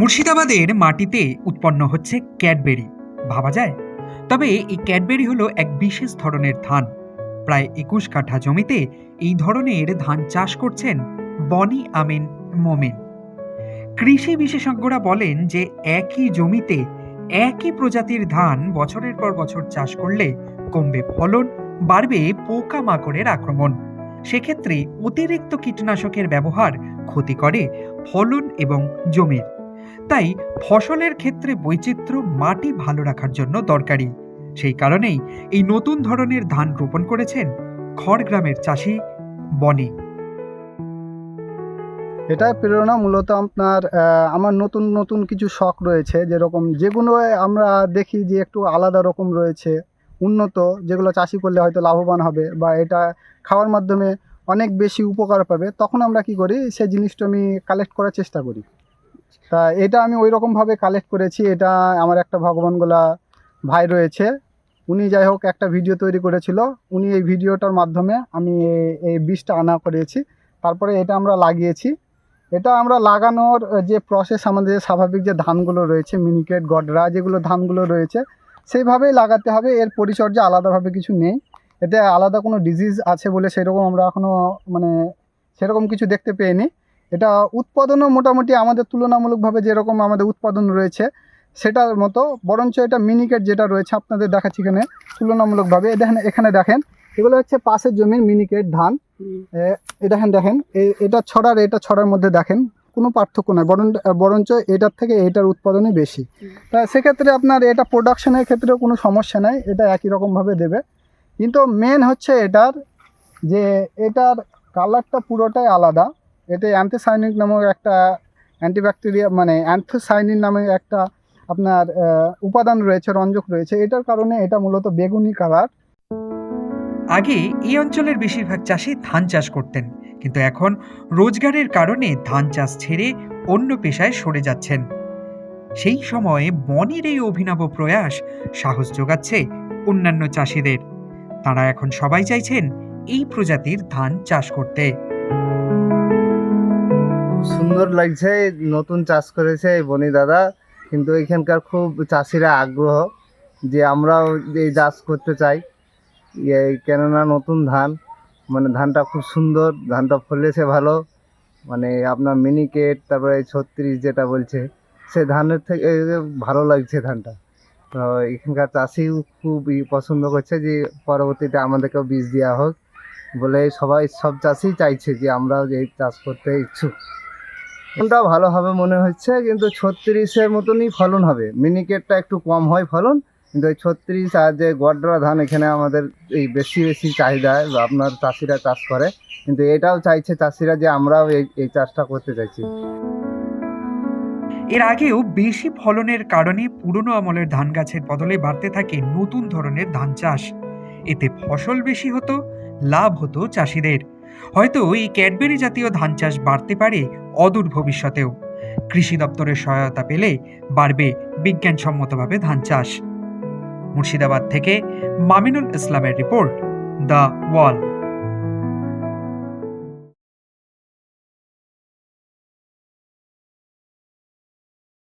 মুর্শিদাবাদের মাটিতে উৎপন্ন হচ্ছে ক্যাডবেরি, ভাবা যায়? তবে এই ক্যাডবেরি হলো এক বিশেষ ধরনের ধান। প্রায় একুশ কাঠা জমিতে এই ধরনের ধান চাষ করছেন বনি আমিন মোমেন। কৃষি বিশেষজ্ঞরা বলেন যে একই জমিতে একই প্রজাতির ধান বছরের পর বছর চাষ করলে কমবে ফলন, বাড়বে পোকামাকড়ের আক্রমণ। সেক্ষেত্রে অতিরিক্ত কীটনাশকের ব্যবহার ক্ষতি করে ফলন এবং জমির তাই ফসলের ক্ষেত্রে বৈচিত্র্য মাটি ভালো রাখার জন্য দরকারি। সেই কারণেই এই নতুন ধরনের ধান রোপণ করেছেন খড়গ্রামের চাষি বনি। এটা প্রেরণা মূলত আপনার আমার নতুন নতুন কিছু শখ রয়েছে যেরকম যেগুলো আমরা দেখি যে একটু আলাদা রকম রয়েছে, উন্নত, যেগুলো চাষি করলে হয়তো লাভবান হবে বা এটা খাওয়ার মাধ্যমে অনেক বেশি উপকার পাবে। তখন আমরা কি করি সেই জিনিসটা আমি কালেক্ট করার চেষ্টা করি। তা এটা আমি ওই রকমভাবে কালেক্ট করেছি, এটা আমার একটা ভগবানগোলা ভাই রয়েছে। উনি যাই হোক একটা ভিডিও তৈরি করেছিল, উনি এই ভিডিওটার মাধ্যমে আমি এই- বীজটা আনা করেছি। তারপরে এটা আমরা লাগিয়েছি। এটা আমরা লাগানোর যে প্রসেস আমাদের স্বাভাবিক যে ধানগুলো রয়েছে মিনিকেট গডরা যেগুলো ধানগুলো রয়েছে, সেইভাবেই লাগাতে হবে। এর পরিচর্যা আলাদাভাবে কিছু নেই। এতে আলাদা কোনো ডিজিজ আছে বলে সেরকম আমরা এখনও মানে সেরকম কিছু দেখতে পেইনি এটা উৎপাদনও মোটামুটি আমাদের তুলনামূলকভাবে যেরকম আমাদের উৎপাদন রয়েছে সেটার মতো বরঞ্চ এটা মিনিকেট যেটা রয়েছে আপনাদের দেখাচ্ছি এখানে তুলনামূলকভাবে। দেখেন এখানে দেখেন এগুলো হচ্ছে পাশের জমির মিনিকেট ধান। এ, দেখেন দেখেন এটা ছড়ার এটা ছড়ার মধ্যে দেখেন কোনো পার্থক্য নয় বরং বরঞ্চ এটার থেকে এটার উৎপাদনই বেশি। তা সেক্ষেত্রে আপনার এটা প্রোডাকশনের ক্ষেত্রেও কোনো সমস্যা নাই এটা একই রকমভাবে দেবে। কিন্তু মেন হচ্ছে এটার যে এটার কালারটা পুরোটাই আলাদা। এতে অ্যান্থোসাইনিক নামক একটা অ্যান্টিব্যাকটেরিয়া মানে অ্যান্থোসাইনিন নামে একটা আপনার উপাদান রয়েছে, রঞ্জক রয়েছে। এটার কারণে এটা মূলত বেগুনি কালার আগে এই অঞ্চলের বেশিরভাগ চাষি ধান চাষ করতেন, কিন্তু এখন রোজগারের কারণে ধান চাষ ছেড়ে অন্য পেশায় সরে যাচ্ছেন। সেই সময়ে বনের এই অভিনব প্রয়াস সাহস যোগাচ্ছে অন্যান্য চাষিদের। তারা এখন সবাই চাইছেন এই প্রজাতির ধান চাষ করতে। সুন্দর লাগছে, নতুন চাষ করেছে এই বনি দাদা। কিন্তু এখানকার খুব চাষিরা আগ্রহ যে আমরাও এই চাষ করতে চাই। কেননা নতুন ধান মানে ধানটা খুব সুন্দর, ধানটা ফলেছে ভালো। মানে আপনার মিনিকেট, তারপরে ছত্রিশ যেটা বলছে, সে ধানের থেকে ভালো লাগছে ধানটা। তো এখানকার চাষিও খুব পছন্দ করছে যে পরবর্তীতে আমাদেরকেও বীজ দেওয়া হোক। বলে সবাই, সব চাষি চাইছে যে আমরাও এই চাষ করতে ইচ্ছুক। ফলনটা ভালো হবে মনে হচ্ছে, কিন্তু ছত্রিশের মতনই ফলন হবে। মিনিকেটটা একটু কম হয় ফলন, কিন্তু ওই ছত্রিশ আর যে গডরা ধান এখানে আমাদের এই বেশি বেশি চাহিদা আপনার চাষিরা চাষ করে, কিন্তু এটাও চাইছে চাষিরা যে আমরাও এই এই চাষটা করতে চাইছি। এর আগেও বেশি ফলনের কারণে পুরনো আমলের ধান গাছের বদলে বাড়তে থাকে নতুন ধরনের ধান চাষ। এতে ফসল বেশি হতো, লাভ হতো চাষিদের। হয়তো এই ক্যাডবেরি জাতীয় ধান চাষ বাড়তে পারে অদূর ভবিষ্যতেও। কৃষি দপ্তরের সহায়তা পেলে বাড়বে বিজ্ঞানসম্মতভাবে ধান চাষ। মুর্শিদাবাদ থেকে মামিনুল ইসলামের রিপোর্ট, দ্য ওয়াল।